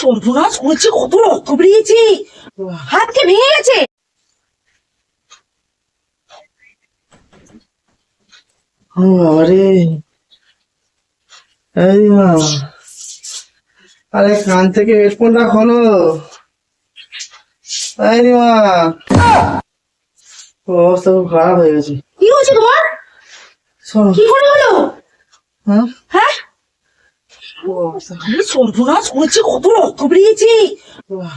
সর্বনাশ করেছে কত রক্ত বেরিয়েছে। হাতকে ভেঙে গেছে। ও এই মা। আরে কান থেকে হেডফোনটা খোলো। মা। অবস্থা খুব খারাপ হয়ে গেছে। কি হয়েছে তোমার? কি করে হলো? হ্যাঁ? হ্যাঁ? সর্বনাশ করেছে কত রক্ত বেরিয়েছে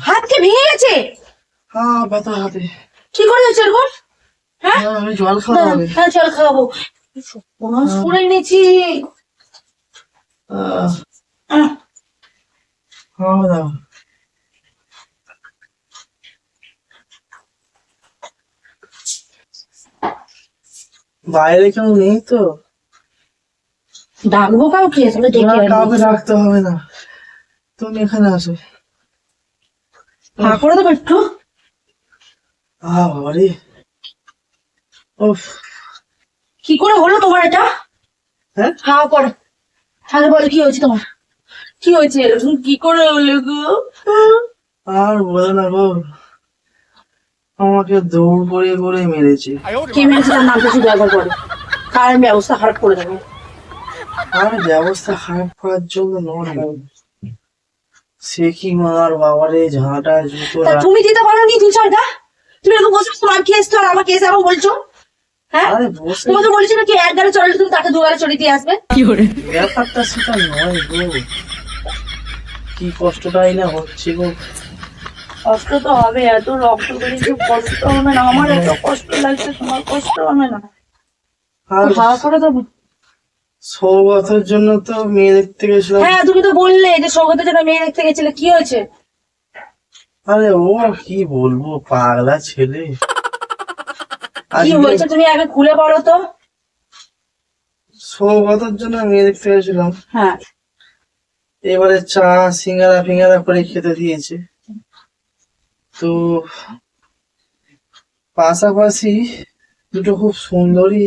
হাতকে ভেঙে গেছে হ্যাঁ ব্যথা হাতে কি করে হয়েছে এরকম হ্যাঁ আমি জল খাওয়া দাঁড়া, হবে হ্যাঁ চল খাওয়াবো সর্বনাশ করে আহ, খাওয়া দাও বাইরে কেউ নেই তো? ডাকবো কাউকে? তাহলে ডেকে আনব। কাউকে রাখতে হবে না। তুমি এখানে আসো। হা করে দেবো একটু। উফ। কি করে হলো তোমার এটা? হ্যাঁ? হা করে। আগে বলো কি হয়েছে তোমার? কি হয়েছে? এরকম কি করে হলো গো? আর বলে না গো। আমাকে দৌড় করে করে মেরেছে। কে মেরেছে তার নামটা শুধু একবার বলো তার আমি ব্যবস্থা খারাপ করে দেবো। আর ব্যবস্থা খারাপ করার জন্য নয়। সে কি মার বাবারে ঝাঁটা জুতো তুমি দিতে পারো নি চারটা? তুমি এরকম বসে তোমার কেস তো আর আমার কেস এখন বলছো? হ্যাঁ? আরে বসে তোমাকে বলছি কি এক গাড়ি চলে তুমি তাকে দু চড়ে দিয়ে আসবে? ব্যাপারটা সেটা নয় গো। কি কষ্টটাই না হচ্ছে গো। কষ্ট তো হবে এত রক্ত কষ্ট হবে না। আমার এত কষ্ট লাগছে তোমার কষ্ট হবে না। করে দেবো। সৌগতের জন্য তো মেয়ে দেখতে গেছিলাম। হ্যাঁ তুমি তো বললে যে সৌগতের জন্য মেয়ে দেখতে গেছিলে কি হয়েছে? আরে ও কি বলব পাগলা ছেলে। কি হয়েছে তুমি আগে খুলে পড়ো তো। সৌগতের জন্য মেয়ে দেখতে গেছিলাম। হ্যাঁ। এবারে চা সিঙ্গারা ফিঙ্গারা করে খেতে দিয়েছে। তো পাশাপাশি দুটো খুব সুন্দরী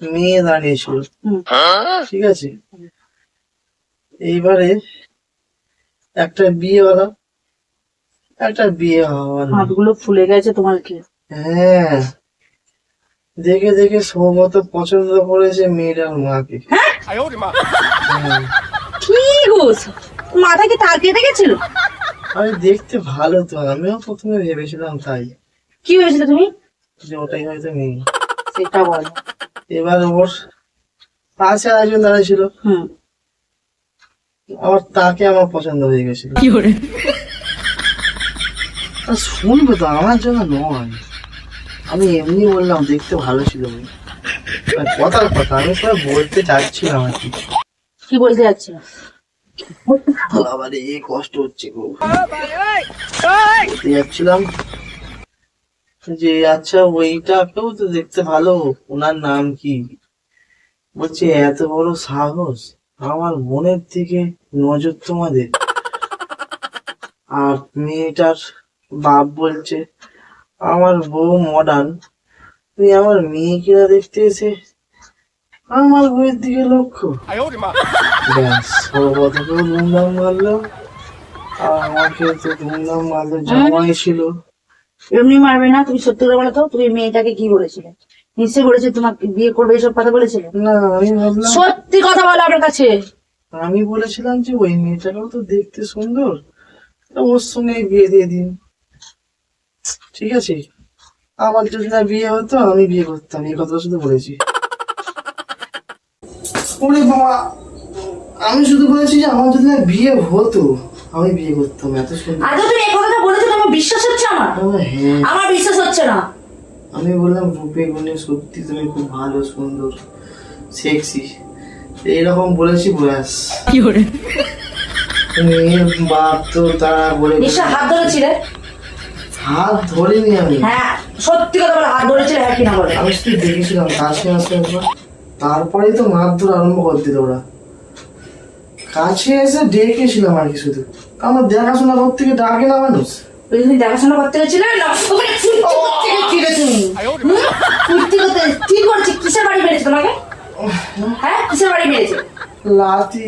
মেয়ে দাঁড়িয়েছিল। ঠিক আছে? এইবারে একটা বিয়েওয়ালা একটা বিয়ে হওয়ালা হাতগুলো ফুলে গেছে তোমার কি হ্যাঁ। দেখে দেখে সৌগত পছন্দ করেছে মেয়েটার মাকে। হ্যাঁ। কি মাথা কি তার কেটে গেছিল? আরে দেখতে ভালো তো আমিও প্রথমে ভেবেছিলাম তাই। কি হয়েছিল তুমি? যে ওটাই হয়তো মেয়ে। সেটা বলো। এবার ওর পাশে একজন দাঁড়িয়েছিল হুম। আবার তাকে আমার পছন্দ হয়ে গেছিল আর শুনবে তো আমার জন্য নয়। আমি এমনি বললাম দেখতে ভালো ছিল। কথার কথা আমি সব বলতে চাচ্ছিলাম আর কি। কি বলতে যাচ্ছিল আবার এই কষ্ট হচ্ছে গো। যাচ্ছিলাম যে আচ্ছা ওইটাকেও তো দেখতে ভালো। ওনার নাম কি? বলছে এত বড় সাহস? আমার বোনের দিকে নজর তোমাদের। আর মেয়েটার বাপ বলছে আমার বউ মডার্ন তুই আমার মেয়ে কিনা দেখতে এসে আমার বউয়ের দিকে লক্ষ্য? ব্যাস সর্বতকেও ধুমধাম মারলো। আর আমাকে তো ধুমধাম মারলো জামাই ছিল। এমনি মারবে না তুমি সত্যি করে বলো তো তুমি মেয়েটাকে কি বলেছিলে? নিশ্চয়ই বলেছে তোমাকে বিয়ে করবে এসব কথা বলেছিলে না আমি ভাবলাম সত্যি কথা বলো আমার কাছে। আমি বলেছিলাম যে ওই মেয়েটাকেও তো দেখতে সুন্দর। তা ওর সঙ্গে বিয়ে দিয়ে দিন। ঠিক আছে? আমার যদি না বিয়ে হতো আমি বিয়ে করতাম এই কথা শুধু বলেছি। ওরে বাবা আমি শুধু বলেছি যে আমার যদি না বিয়ে হতো আমি বিয়ে করতাম এত সুন্দর। আগে তুমি এই কথাটা বলেছ তোমার বিশ্বাস হচ্ছে আমার। আমার হ্যাঁ। আমার বিশ্বাস হচ্ছে না। আমি বললাম রূপে গুণে সত্যি তুমি খুব ভালো সুন্দর সেক্সি এইরকম বলেছি ব্যাস। মেয়ের বাপ তো তারা বলে নিশ্চয় হাত ধরেছিলে? হাত ধরিনি আমি। হ্যাঁ সত্যি কথা বলো হাত ধরেছিলে হ্যাঁ কিনা বলে? আমি শুধু দেখেছিলাম কাছে আসতে একবার। তারপরেই তো মারধর আরম্ভ করে দিল ওরা। কাছে এসে ডেকেছিলাম আর কি শুধু। আমার দেখাশোনা করতে গিয়ে ডাকে না মানুষ। ওই তুমি দেখাশোনা করতে গেছিলে লক্ষ্য করে ফুর্তি করতে গেছিলে। তুমি হুম? ফুর্তি করতে কি করছে? কিসের বাড়ি মেরেছে তোমাকে? হ্যাঁ কিসের বাড়ি মেরেছে? লাতি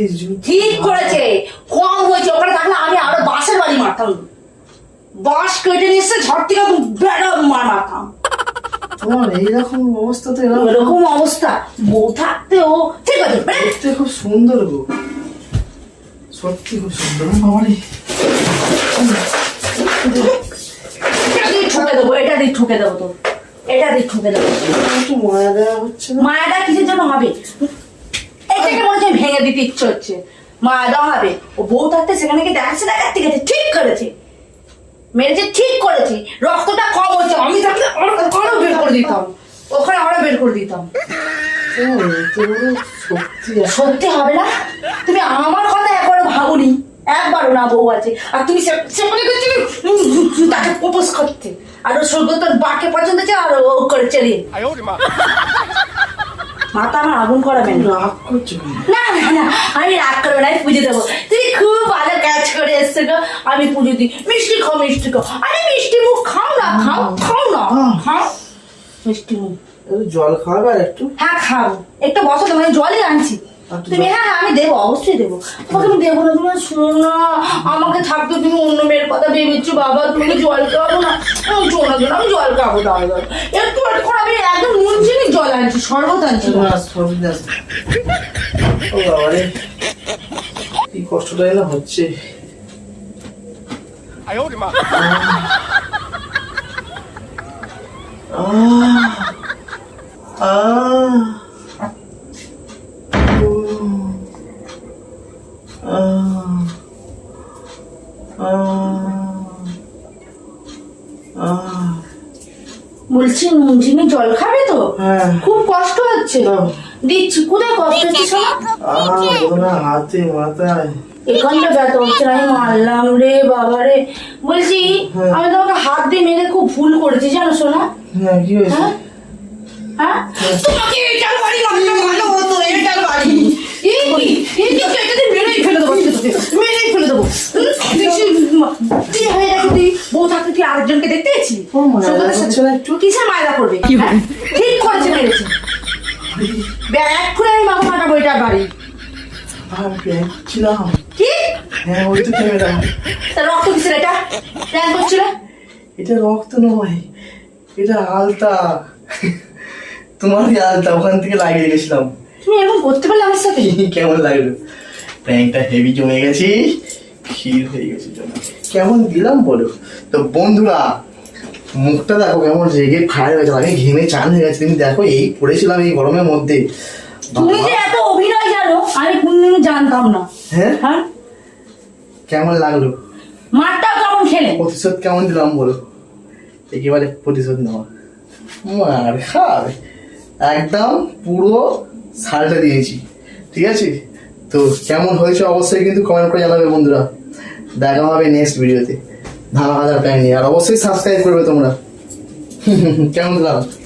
ঠিক করেছে। কম হয়েছে। ওখানে থাকলে আমি আরও মারতাম। বাঁশ কেটে নিয়ে এসে ঝড় থেকে বেড়া মার মারতাম। তোমার এইরকম অবস্থাতে এরকম এরকম অবস্থা। বউ থাকতে ও ঠিক আছে বেড়া। দেখতে খুব সুন্দর গো সত্যি খুব সুন্দর। বাবারে ঠুকে দেবো? এটা দিয়ে ঠুকে দেবো তো। এটা দিয়ে ঠুকে দেবো। একটু মায়া দেওয়া হচ্ছে না? মায়াটা কিসের জন্য হবে? এটাকে মনে হচ্ছে ভেঙে দিতে ইচ্ছে হচ্ছে। মায়াটা হবে। ও বউ থাকতে সেখানে গিয়ে দেখাচ্ছে দেখা ঠিক আছে ঠিক করেছে। মেরেছে ঠিক করেছে। রক্তটা কম হচ্ছে আমি থাকলে আরও আরও বের করে দিতাম। ওখানে আরও বের করে দিতাম। সত্যি সত্যি হবে না? তুমি আমার কথা একবারও ভাবুনি? একবারও না বউ আছে। আর তুমি সে- মনে তাকে প্রপোজ করতে। আর ও তোর বাকে পছন্দ ছিল আর ও করে চলিয়ে। মাথা আমার আগুন করাবেন। রাগ করছ না না না আমি রাগ করব না আমি পুজো দেবো। তুমি খুব ভালো কাজ করে এসছো গো। আমি পুজো দিই। মিষ্টি খাও মিষ্টি খাও। আরে মিষ্টি মুখ খাও না খাও খাও না খাও। মিষ্টি মুখ। জল খাওয়াবে আর একটু। হ্যাঁ খাব। একটু বসো তোমার জলই আনছি। তুমি হ্যাঁ হ্যাঁ আমি দেবো অবশ্যই দেবো। তোমাকে আমি দেবো না তুমি শোনো না। আমাকে থাকতে তুমি অন্য মেয়ের কথা ভেবেছো বাবা তুমি জল খাব না। আমি শোনো শোনো আমি জল খাব দাঁড়া একটু একটু করে আমি একদম নুন চিনি জল আনছি শরবত আনছি। কি কষ্টটা না হচ্ছে। আহ বলছি চিনি জল খাবে তো? হ্যাঁ। খুব কষ্ট হচ্ছে। দিচ্ছি কোথায় কষ্ট হচ্ছে হাতে মাথায়। এখানটা ব্যথা হচ্ছে আমি মারলাম রে বাবা রে বলছি হ্যাঁ। আমি তোমাকে হাত দিয়ে মেরে খুব ভুল করেছি জানো শোনা? হ্যাঁ কি হয়েছে? হ্যাঁ? হ্যাঁ? তোমাকে এটার বাড়ি ভালো হতো বাড়ি। এই কি? এটা দিয়ে মেরেই ফেলে দেবো। তুই হয়ে গেছে তুই বউ থাকতে তুই আরেকজনকে দেখতে গেছি? কিসের মায়দা করবে? হ্যাঁ? ঠিক করেছে মেরেছে। ব্যাগ খুলে আমি মাথা ফাটাবো এটার বাড়ি। ছিলাম কি? হ্যাঁ ওই তো ক্যামেরা রক্ত কিসের এটা? প্ল্যান করছিল এটা রক্ত নয় এটা আলতা। তোমারই আলতা ওখান থেকে লাগিয়ে গেছিলাম তুমি এরকম করতে পারলে আমার সাথে? কেমন লাগল? প্র্যাঙ্কটা হেভি জমে গেছি। ক্ষীর হয়ে গেছে কেমন দিলাম বলো? তো বন্ধুরা মুখটা দেখো কেমন রেগে ফায়ার হয়ে গেছে আমি ঘেমে চান হয়ে গেছে। তুমি দেখো এই পড়েছিলাম এই গরমের মধ্যে। তুমি যে এত অভিনয় জানো আমি কোনদিনও জানতাম না। হ্যাঁ? হ্যাঁ? কেমন লাগল? মারটাও কেমন খেলে? প্রতিশোধ কেমন দিলাম বলো? একেবারে প্রতিশোধ নেওয়া মার খাবে একদম পুরো সালটা দিয়েছি। ঠিক আছে? তো কেমন হয়েছে অবশ্যই কিন্তু কমেন্ট করে জানাবে বন্ধুরা। দেখা হবে নেক্সট ভিডিওতে হাজার প্ল্যান নিয়ে। আর অবশ্যই সাবস্ক্রাইব করবে তোমরা। কেমন লাগল?